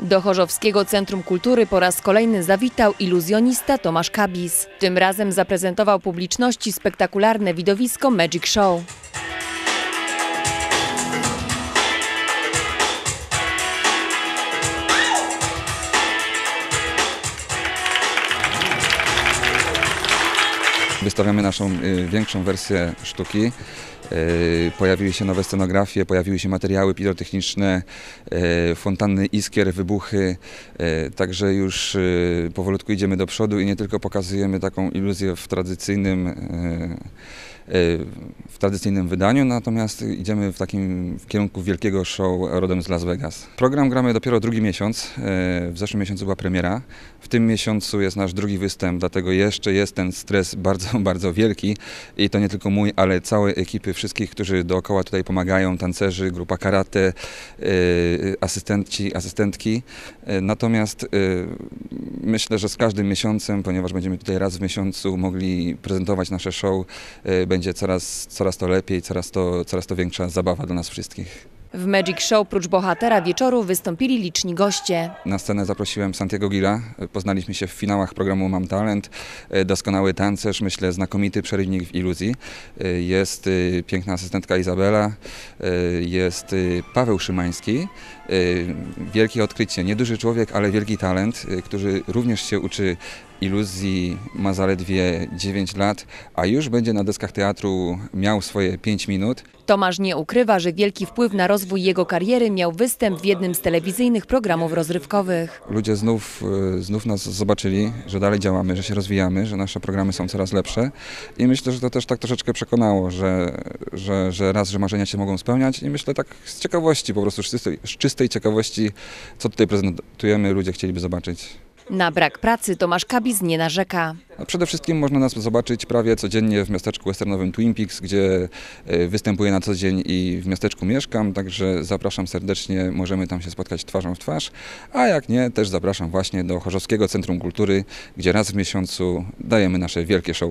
Do Chorzowskiego Centrum Kultury po raz kolejny zawitał iluzjonista Tomasz Kabis. Tym razem zaprezentował publiczności spektakularne widowisko Magic Show. Wystawiamy naszą y, większą wersję sztuki. Y, Pojawiły się nowe scenografie, pojawiły się materiały pirotechniczne, y, fontanny iskier, wybuchy. Także już powolutku idziemy do przodu i nie tylko pokazujemy taką iluzję w tradycyjnym, w tradycyjnym wydaniu, natomiast idziemy w takim w kierunku wielkiego show rodem z Las Vegas. Program gramy dopiero drugi miesiąc. y, W zeszłym miesiącu była premiera. W tym miesiącu jest nasz drugi występ, dlatego jeszcze jest ten stres bardzo, bardzo wielki i to nie tylko mój, ale całej ekipy, wszystkich, którzy dookoła tutaj pomagają, tancerzy, grupa karate, y, asystenci, asystentki. Y, Natomiast myślę, że z każdym miesiącem, ponieważ będziemy tutaj raz w miesiącu mogli prezentować nasze show, będzie coraz, coraz to lepiej, coraz to, coraz to większa zabawa dla nas wszystkich. W Magic Show prócz bohatera wieczoru wystąpili liczni goście. Na scenę zaprosiłem Santiago Gila. Poznaliśmy się w finałach programu Mam Talent. E, Doskonały tancerz, myślę, znakomity przerywnik w iluzji. E, Jest e, piękna asystentka Izabela. Jest Paweł Szymański. Wielkie odkrycie. Nieduży człowiek, ale wielki talent, który również się uczy iluzji, ma zaledwie 9 lat, a już będzie na deskach teatru miał swoje 5 minut. Tomasz nie ukrywa, że wielki wpływ na rozwój jego kariery miał występ w jednym z telewizyjnych programów rozrywkowych. Ludzie znów, e, znów nas zobaczyli, że dalej działamy, że się rozwijamy, że nasze programy są coraz lepsze i myślę, że to też tak troszeczkę przekonało, że, że, że raz, że marzenia się mogą spełniać i myślę tak z ciekawości, po prostu z czystej, z czystej ciekawości, co tutaj prezentujemy, ludzie chcieliby zobaczyć. Na brak pracy Tomasz Kabis nie narzeka. Przede wszystkim można nas zobaczyć prawie codziennie w miasteczku westernowym Twin Peaks, gdzie e, występuję na co dzień i w miasteczku mieszkam, także zapraszam serdecznie, możemy tam się spotkać twarzą w twarz, a jak nie, też zapraszam właśnie do Chorzowskiego Centrum Kultury, gdzie raz w miesiącu dajemy nasze wielkie show.